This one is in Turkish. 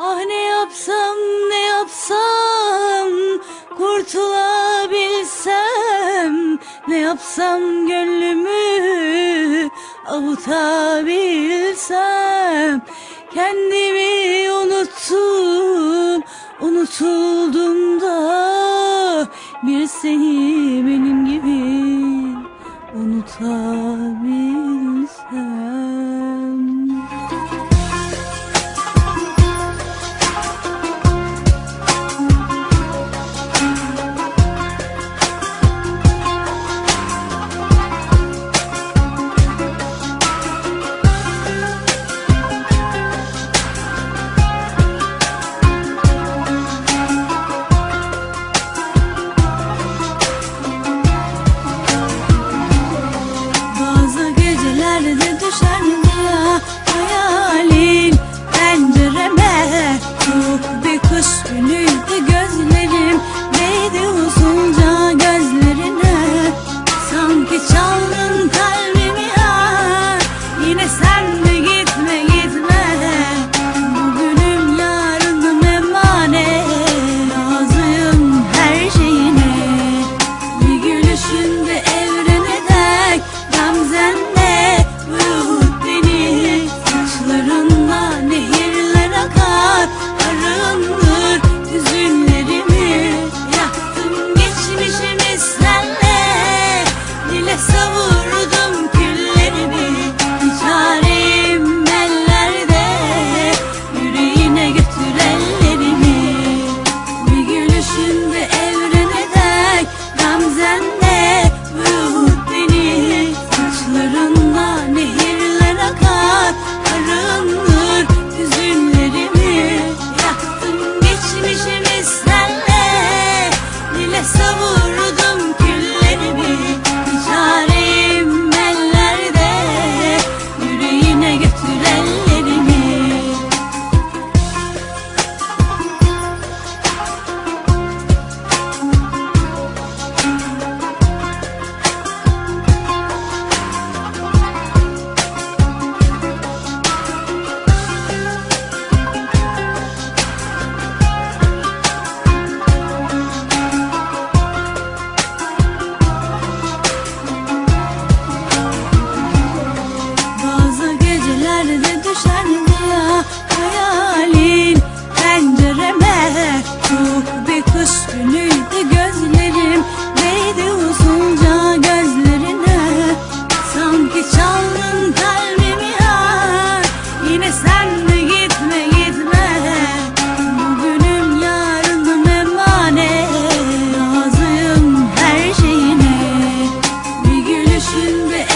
Ah ne yapsam ne yapsam kurtulabilsem? Ne yapsam gönlümü avutabilsem? Kendimi unuttum unutuldum da bir seni benim 孙子